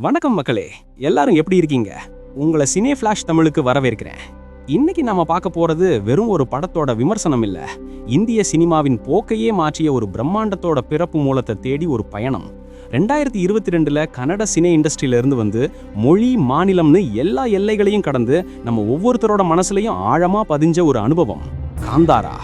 வணக்கம் மக்களே எல்லாரும் எப்படி இருக்கீங்க? உங்களை சினே ஃப்ளாஷ் தமிழுக்கு வரவேற்கிறேன். இன்னைக்கு நாம பார்க்க போறது வெறும் ஒரு படத்தோட விமர்சனம் இல்ல. இந்திய சினிமாவின் போக்கையே மாற்றிய ஒரு பிரம்மாண்டத்தோட பிறப்பு மூலத்தை தேடி ஒரு பயணம். ரெண்டாயிரத்தி இருபத்தி ரெண்டுல கன்னட சினே இண்டஸ்ட்ரியிலேருந்து வந்து மொழி மாநிலம்னு எல்லா எல்லைகளையும் கடந்து நம்ம ஒவ்வொருத்தரோட மனசுலையும் ஆழமா பதிஞ்ச ஒரு அனுபவம். காந்தாரா.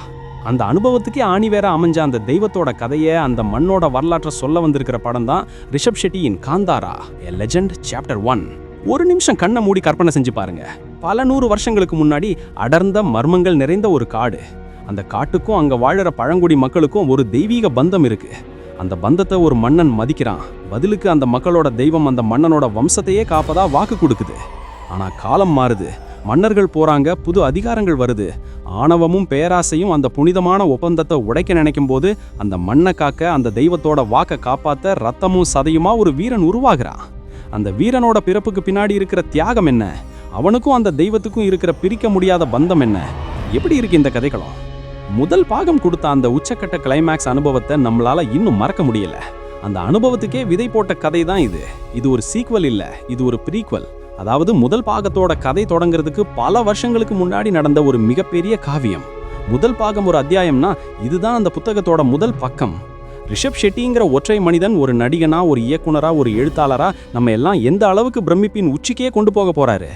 அந்த அனுபவத்துக்கே ஆணி வேற அமைஞ்ச அந்த தெய்வத்தோட கதையை அந்த மண்ணோட வரலாற்றை சொல்ல வந்திருக்கிற படம் தான் Rishab ஷெட்டியின் Kantara a legend chapter one ஒரு நிமிஷம் கண்ணை மூடி கற்பனை செஞ்சு பாருங்க. பல நூறு வருஷங்களுக்கு முன்னாடி அடர்ந்த மர்மங்கள் நிறைந்த ஒரு காடு. அந்த காட்டுக்கும் அங்கே வாழற பழங்குடி மக்களுக்கும் ஒரு தெய்வீக பந்தம் இருக்கு. அந்த பந்தத்தை ஒரு மன்னன் மதிக்கிறான். பதிலுக்கு அந்த மக்களோட தெய்வம் அந்த மன்னனோட வம்சத்தையே காப்பதா வாக்கு கொடுக்குது. ஆனால் காலம் மாறுது. மன்னர்கள் போறாங்க புது அதிகாரங்கள் வருது. ஆணவமும் பேராசையும் அந்த புனிதமான ஒப்பந்தத்தை உடைக்க நினைக்கும் போது அந்த மண்ணை காக்க அந்த தெய்வத்தோட வாக்க காப்பாத்த ரத்தமும் சதையுமா ஒரு வீரன் உருவாகிறான் அந்த வீரனோட பிறப்புக்கு பின்னாடி இருக்கிற தியாகம் என்ன? அவனுக்கும் அந்த தெய்வத்துக்கும் இருக்கிற பிரிக்க முடியாத பந்தம் என்ன? எப்படி இருக்கு இந்த கதைகளும்? முதல் பாகம் கொடுத்த அந்த உச்சக்கட்ட கிளைமேக்ஸ் அனுபவத்தை நம்மளால இன்னும் மறக்க முடியல. அந்த அனுபவத்துக்கே விதை போட்ட கதை தான் இது. இது ஒரு சீக்வல் இல்லை. இது ஒரு ப்ரீக்வல் அதாவது முதல் பாகத்தோட கதை தொடங்குறதுக்கு பல வருஷங்களுக்கு முன்னாடி நடந்த ஒரு மிகப்பெரிய காவியம். முதல் பாகம் ஒரு அத்தியாயம்னா இதுதான் அந்த புத்தகத்தோட முதல் பக்கம். ரிஷப் ஷெட்டிங்கிற ஒற்றை மனிதன் ஒரு நடிகனா ஒரு இயக்குனரா ஒரு எழுத்தாளரா நம்ம எல்லாம் எந்த அளவுக்கு பிரமிப்பின் உச்சிக்கே கொண்டு போக போறாரு?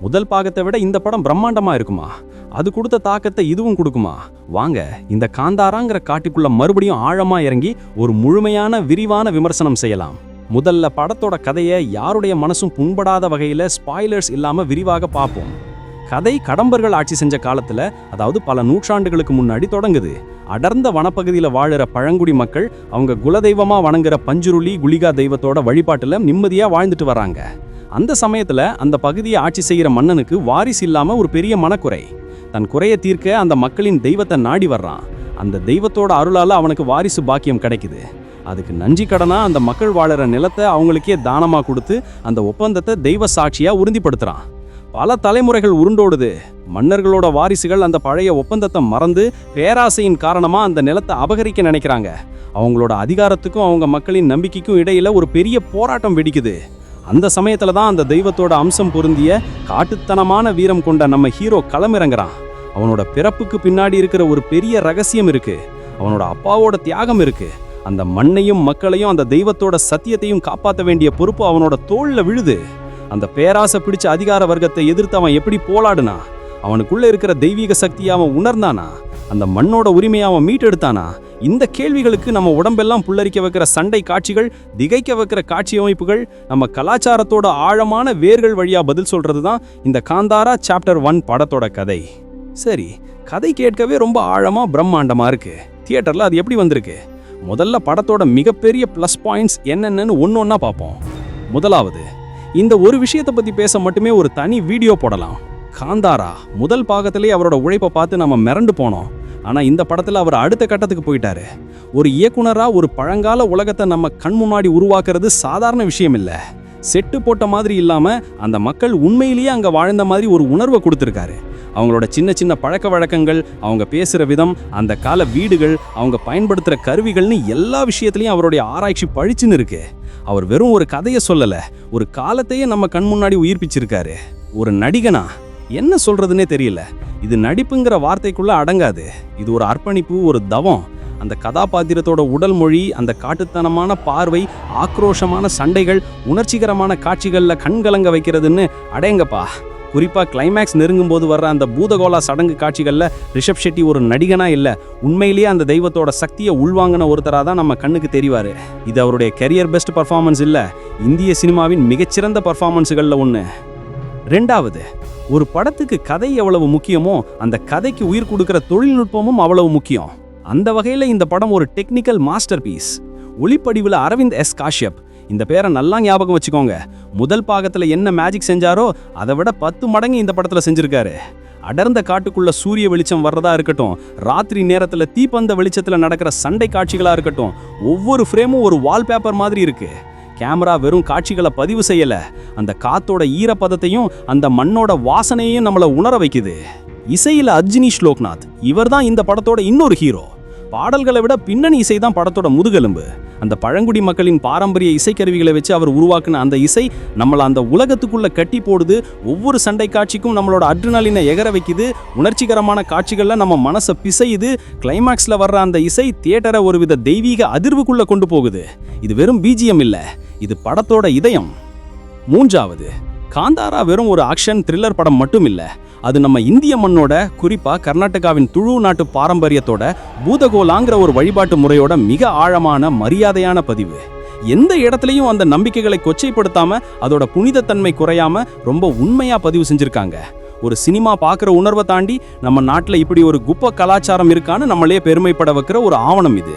முதல் பாகத்தை விட இந்த படம் பிரம்மாண்டமா இருக்குமா? அது கொடுத்த தாக்கத்தை இதுவும் கொடுக்குமா? வாங்க இந்த காந்தாராங்கிற காட்டுக்குள்ள மறுபடியும் ஆழமா இறங்கி ஒரு முழுமையான விரிவான விமர்சனம் செய்யலாம். முதல்ல படத்தோட கதையை யாருடைய மனசும் புண்படாத வகையில் ஸ்பாய்லர்ஸ் இல்லாமல் விரிவாக பார்ப்போம். கதை கடம்பர்கள் ஆட்சி செஞ்ச காலத்தில் அதாவது பல நூற்றாண்டுகளுக்கு முன்னாடி தொடங்குது. அடர்ந்த வனப்பகுதியில் வாழுற பழங்குடி மக்கள் அவங்க குலதெய்வமாக வணங்குற பஞ்சுருளி குளிகா தெய்வத்தோட வழிபாட்டில் நிம்மதியாக வாழ்ந்துட்டு வராங்க. அந்த சமயத்தில் அந்த பகுதியை ஆட்சி செய்கிற மன்னனுக்கு வாரிசு இல்லாமல் ஒரு பெரிய மனக்குறை. தன் குறையை தீர்க்க அந்த மக்களின் தெய்வத்தை நாடி வர்றான். அந்த தெய்வத்தோட அருளால் அவனுக்கு வாரிசு பாக்கியம் கிடைக்குது. அதுக்கு நன்றி கடனா அந்த மக்கள் வாழற நிலத்தை அவங்களுக்கே தானமா கொடுத்து அந்த ஒப்பந்தத்தை தெய்வ சாட்சியா உறுதிப்படுத்துறான். பல தலைமுறைகள் உருண்டோடுது. மன்னர்களோட வாரிசுகள் அந்த பழைய ஒப்பந்தத்தை மறந்து பேராசையின் காரணமா அந்த நிலத்தை அபகரிக்க நினைக்கிறாங்க. அவங்களோட அதிகாரத்துக்கும் அவங்க மக்களின் நம்பிக்கைக்கும் இடையில ஒரு பெரிய போராட்டம் வெடிக்குது. அந்த சமயத்துல தான் அந்த தெய்வத்தோட அம்சம் பொருந்திய காட்டுத்தனமான வீரம் கொண்ட நம்ம ஹீரோ களமிறங்குறான். அவனோட பிறப்புக்கு பின்னாடி இருக்கிற ஒரு பெரிய ரகசியம் இருக்கு. அவனோட அப்பாவோட தியாகம் இருக்குது அந்த மண்ணையும் மக்களையும் அந்த தெய்வத்தோட சத்தியத்தையும் காப்பாற்ற வேண்டிய பொறுப்பு அவனோட தோளில் விழுது. அந்த பேராசை பிடிச்ச அதிகார வர்க்கத்தை எதிர்த்து அவன் எப்படி போலாடுனா? அவனுக்குள்ளே இருக்கிற தெய்வீக சக்தியை அவன் உணர்ந்தானா? அந்த மண்ணோட உரிமையை அவன் மீட்டெடுத்தானா? இந்த கேள்விகளுக்கு நம்ம உடம்பெல்லாம் புல்லரிக்க வைக்கிற சண்டை காட்சிகள் திகைக்க வைக்கிற காட்சி அமைப்புகள் நம்ம கலாச்சாரத்தோட ஆழமான வேர்கள் வழியாக பதில் சொல்கிறது தான் இந்த காந்தாரா சாப்டர் ஒன் படத்தோட கதை. சரி கதை கேட்கவே ரொம்ப ஆழமாக பிரம்மாண்டமாக இருக்குது தியேட்டரில் அது எப்படி வந்திருக்கு? முதல்ல படத்தோட மிகப்பெரிய ப்ளஸ் பாயிண்ட்ஸ் என்னென்னு ஒன்று ஒன்றா பார்ப்போம். முதலாவது இந்த ஒரு விஷயத்தை பற்றி பேச மட்டுமே ஒரு தனி வீடியோ போடலாம். காந்தாரா முதல் பாகத்திலே அவரோட உழைப்பை பார்த்து நம்ம மிரண்டு போனோம். ஆனால் இந்த படத்தில் அவர் அடுத்த கட்டத்துக்கு போயிட்டாரு. ஒரு இயக்குனராக ஒரு பழங்கால உலகத்தை நம்ம கண் முன்னாடி உருவாக்குறது சாதாரண விஷயம் இல்லை. செட்டு போட்ட மாதிரி இல்லாமல் அந்த மக்கள் உண்மையிலேயே அங்கே வாழ்ந்த மாதிரி ஒரு உணர்வை கொடுத்துருக்காரு. அவங்களோட சின்ன சின்ன பழக்க வழக்கங்கள் அவங்க பேசுகிற விதம் அந்த கால வீடுகள் அவங்க பயன்படுத்துகிற கருவிகள்னு எல்லா விஷயத்துலையும் அவருடைய ஆராய்ச்சி பழிச்சுன்னு இருக்கு. அவர் வெறும் ஒரு கதையை சொல்லலை ஒரு காலத்தையே நம்ம கண் முன்னாடி உயிர்ப்பிச்சிருக்காரு. ஒரு நடிகனா என்ன சொல்கிறதுனே தெரியல. இது நடிப்புங்கிற வார்த்தைக்குள்ளே அடங்காது. இது ஒரு அர்ப்பணிப்பு ஒரு தவம். அந்த கதாபாத்திரத்தோட உடல் மொழி அந்த காட்டுத்தனமான பார்வை ஆக்ரோஷமான சண்டைகள் உணர்ச்சிகரமான காட்சிகளில் கண்கலங்க வைக்கிறதுன்னு அடேங்கப்பா. குறிப்பாக கிளைமேக்ஸ் நெருங்கும் போது வர்ற அந்த பூதகோலா சடங்கு காட்சிகளில் ரிஷப் ஷெட்டி ஒரு நடிகனாக இல்லை உண்மையிலேயே அந்த தெய்வத்தோட சக்தியை உள்வாங்கின ஒருத்தராக தான் நம்ம கண்ணுக்கு தெரிவார். இது அவருடைய கெரியர் பெஸ்ட் பர்ஃபார்மன்ஸ் இல்லை இந்திய சினிமாவின் மிகச்சிறந்த பர்ஃபார்மன்ஸுகளில் ஒன்று ரெண்டாவது ஒரு படத்துக்கு கதை எவ்வளவு முக்கியமோ அந்த கதைக்கு உயிர் கொடுக்குற தொழில்நுட்பமும் அவ்வளவு முக்கியம். அந்த வகையில் இந்த படம் ஒரு டெக்னிக்கல் மாஸ்டர் பீஸ் ஒளிப்படிவில் அரவிந்த் எஸ். காஷ்யப். இந்த பேரை நல்லா ஞாபகம் வச்சுக்கோங்க. முதல் பாகத்தில் என்ன மேஜிக் செஞ்சாரோ அதை விட பத்து மடங்கு இந்த படத்தில் செஞ்சுருக்காரு. அடர்ந்த காட்டுக்குள்ள சூரிய வெளிச்சம் வர்றதா இருக்கட்டும் ராத்திரி நேரத்தில் தீப்பந்த வெளிச்சத்தில் நடக்கிற சண்டை காட்சிகளாக இருக்கட்டும் ஒவ்வொரு ஃப்ரேமும் ஒரு வால்பேப்பர் மாதிரி இருக்குது கேமரா வெறும் காட்சிகளை பதிவு செய்யலை. அந்த காத்தோட ஈரப்பதத்தையும் அந்த மண்ணோட வாசனையையும் நம்மளை உணர வைக்குது. இசையில் அர்ஜினி ஸ்லோக்நாத். இவர்தான் இந்த படத்தோட இன்னொரு ஹீரோ பாடல்களை விட பின்னணி இசை தான் படத்தோட முதுகெலும்பு. அந்த பழங்குடி மக்களின் பாரம்பரிய இசைக்கருவிகளை வச்சு அவர் உருவாக்குன அந்த இசை நம்மளை அந்த உலகத்துக்குள்ளே கட்டி போடுது. ஒவ்வொரு சண்டை காட்சிக்கும் நம்மளோட அட்ரினலினை எகர வைக்குது. உணர்ச்சிகரமான காட்சிகளில் நம்ம மனசை பிசையுது. கிளைமேக்ஸில் வர்ற அந்த இசை தியேட்டரை ஒருவித தெய்வீக அதிர்வுக்குள்ளே கொண்டு போகுது. இது வெறும் பிஜிஎம் இல்லை இது படத்தோட இதயம். மூன்றாவது காந்தாரா வெறும் ஒரு ஆக்ஷன் த்ரில்லர் படம் மட்டும் இல்லை அது நம்ம இந்திய மண்ணோட குறிப்பாக கர்நாடகாவின் துழு நாட்டு பாரம்பரியத்தோட பூதகோலாங்கிற ஒரு வழிபாட்டு முறையோட மிக ஆழமான மரியாதையான பதிவு. எந்த இடத்துலையும் அந்த நம்பிக்கைகளை கொச்சைப்படுத்தாம அதோட புனிதத்தன்மை குறையாம ரொம்ப உண்மையா பதிவு செஞ்சிருக்காங்க. ஒரு சினிமா பார்க்குற உணர்வை தாண்டி நம்ம நாட்டில் இப்படி ஒரு குப்ப கலாச்சாரம் இருக்கான்னு நம்மளே பெருமைப்பட வைக்கிற ஒரு ஆவணம் இது.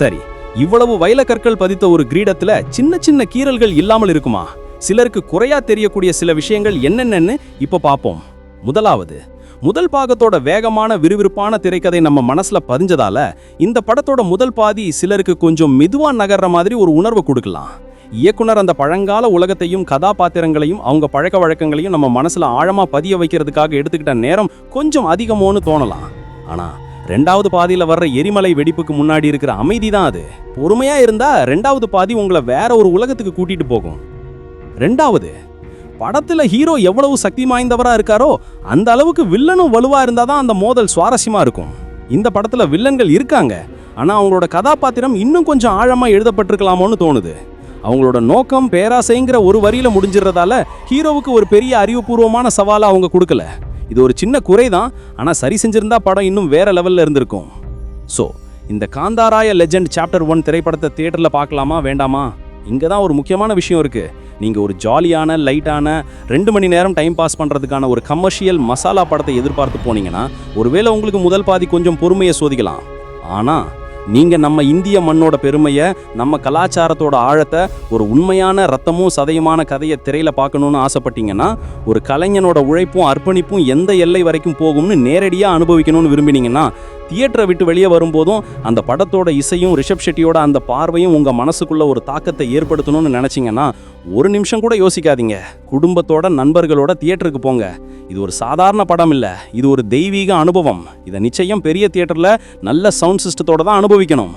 சரி இவ்வளவு வைலக்கற்கள் பதித்த ஒரு கிரீடத்தில் சின்ன சின்ன கீறல்கள் இல்லாமல் இருக்குமா? சிலருக்கு குறையா தெரியக்கூடிய சில விஷயங்கள் என்னென்னன்னு இப்போ பார்ப்போம் முதலாவது முதல் பாகத்தோட வேகமான விறுவிறுப்பான திரைக்கதை நம்ம மனசுல பதிஞ்சதால இந்த படத்தோட முதல் பாதி சிலருக்கு கொஞ்சம் மெதுவா நகர்ற மாதிரி ஒரு உணர்வு கொடுக்கலாம். இயக்குனர் அந்த பழங்கால உலகத்தையும் கதாபாத்திரங்களையும் அவங்க பழக்க வழக்கங்களையும் நம்ம மனசுல ஆழமா பதிய வைக்கிறதுக்காக எடுத்துக்கிட்ட நேரம் கொஞ்சம் அதிகமோன்னு தோணலாம். ஆனா ரெண்டாவது பாதியில் வர்ற எரிமலை வெடிப்புக்கு முன்னாடி இருக்கிற அமைதி தான் அது. பொறுமையா இருந்தா ரெண்டாவது பாதி உங்களை வேற ஒரு உலகத்துக்கு கூட்டிட்டு போகும். ரெண்டாவது படத்தில் ஹீரோ எவ்வளவு சக்தி வாய்ந்தவராக இருக்காரோ அந்த அளவுக்கு வில்லனும் இருந்தால் தான் அந்த மோதல் சுவாரஸ்யமாக இருக்கும். இந்த படத்தில் வில்லன்கள் இருக்காங்க. ஆனால் அவங்களோட கதாபாத்திரம் இன்னும் கொஞ்சம் ஆழமாக எழுதப்பட்டிருக்கலாமோன்னு தோணுது. அவங்களோட நோக்கம் பேராசைங்கிற ஒரு வரியில் முடிஞ்சிடுறதால ஹீரோவுக்கு ஒரு பெரிய அறிவுபூர்வமான சவாலை அவங்க கொடுக்கல. இது ஒரு சின்ன குறை தான் ஆனால் சரி செஞ்சிருந்தா படம் இன்னும் வேற லெவலில் இருந்திருக்கும். ஸோ இந்த காந்தாராய லெஜெண்ட் சாப்டர் ஒன் திரைப்படத்தை தியேட்டரில் பார்க்கலாமா வேண்டாமா? இங்கே தான் ஒரு முக்கியமான விஷயம் இருக்குது நீங்கள் ஒரு ஜாலியான லைட்டான ரெண்டு மணி நேரம் டைம் பாஸ் பண்ணுறதுக்கான ஒரு கமர்ஷியல் மசாலா படத்தை எதிர்பார்த்து போனீங்கன்னா ஒருவேளை உங்களுக்கு முதல் பாதி கொஞ்சம் பொறுமையை சோதிக்கலாம். ஆனால் நீங்கள் நம்ம இந்திய மண்ணோட பெருமையை நம்ம கலாச்சாரத்தோட ஆழத்தை ஒரு உண்மையான ரத்தமும் சதயமான கதையை திரையில் பார்க்கணுன்னு ஆசைப்பட்டீங்கன்னா ஒரு கலைஞனோட உழைப்பும் அர்ப்பணிப்பும் எந்த எல்லை வரைக்கும் போகும்னு நேரடியாக அனுபவிக்கணும்னு விரும்பினீங்கன்னா தியேட்டரை விட்டு வெளியே வரும்போதும் அந்த படத்தோட இசையும் ரிஷப் ஷெட்டியோட அந்த பார்வையும் உங்கள் மனசுக்குள்ள ஒரு தாக்கத்தை ஏற்படுத்தணும்னு நினச்சிங்கன்னா ஒரு நிமிஷம் கூட யோசிக்காதீங்க. குடும்பத்தோட நண்பர்களோட தியேட்டருக்கு போங்க. இது ஒரு சாதாரண படம் இல்லை. இது ஒரு தெய்வீக அனுபவம். இதை நிச்சயம் பெரிய தியேட்டரில் நல்ல சவுண்ட் சிஸ்டத்தோட தான் அனுபவிக்கணும்.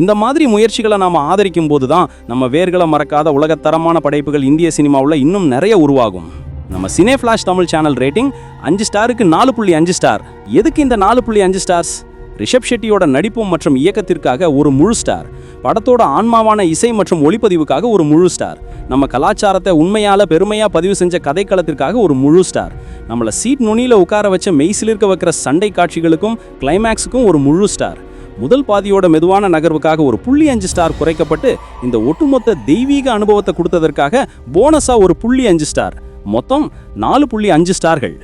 இந்த மாதிரி முயற்சிகளை நாம் ஆதரிக்கும் போது தான் நம்ம வேர்களை மறக்காத உலகத்தரமான படைப்புகள் இந்திய சினிமாவில் இன்னும் நிறைய உருவாகும். நம்ம cine flash Tamil channel rating அஞ்சு ஸ்டாருக்கு நாலு புள்ளி அஞ்சு ஸ்டார். எதுக்கு இந்த நாலு புள்ளி அஞ்சு ஸ்டார்ஸ்? ரிஷப் ஷெட்டியோட நடிப்பு மற்றும் இயக்கத்திற்காக ஒரு முழு ஸ்டார். படத்தோட ஆன்மாவான இசை மற்றும் ஒளிப்பதிவுக்காக ஒரு முழு ஸ்டார். நம்ம கலாச்சாரத்தை உண்மையால் பெருமையாக பதிவு செஞ்ச கதைக்களத்திற்காக ஒரு முழு ஸ்டார். நம்மளை சீட் நுனியில் உட்கார வச்ச மெய்சிலிருக்க வைக்கிற சண்டை காட்சிகளுக்கும் கிளைமேக்ஸுக்கும் ஒரு முழு ஸ்டார். முதல் பாதியோட மெதுவான நகர்வுக்காக ஒரு புள்ளி அஞ்சு ஸ்டார் குறைக்கப்பட்டு இந்த ஒட்டுமொத்த தெய்வீக அனுபவத்தை கொடுத்ததற்காக போனஸாக ஒரு புள்ளி அஞ்சு ஸ்டார். மொத்தம் நாலு புள்ளி அஞ்சு ஸ்டார்கள்.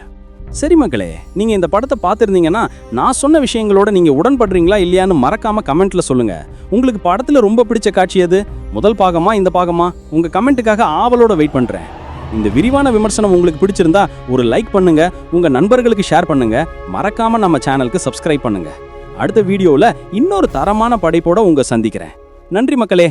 சரி மக்களே நீங்கள் இந்த படத்தை பார்த்துருந்தீங்கன்னா நான் சொன்ன விஷயங்களோட நீங்கள் உடன்படுறீங்களா இல்லையான்னு மறக்காமல் கமெண்ட்டில் சொல்லுங்கள் உங்களுக்கு படத்தில் ரொம்ப பிடிச்ச காட்சி எது? முதல் பாகமா இந்த பாகமா? உங்கள் கமெண்ட்டுக்காக ஆவலோட வெயிட் பண்ணுறேன் இந்த விரிவான விமர்சனம் உங்களுக்கு பிடிச்சிருந்தா ஒரு லைக் பண்ணுங்கள் உங்கள் நண்பர்களுக்கு ஷேர் பண்ணுங்கள் மறக்காமல் நம்ம சேனலுக்கு சப்ஸ்கிரைப் பண்ணுங்க. அடுத்த வீடியோவில் இன்னொரு தரமான படைப்போட உங்கள் சந்திக்கிறேன். நன்றி மக்களே!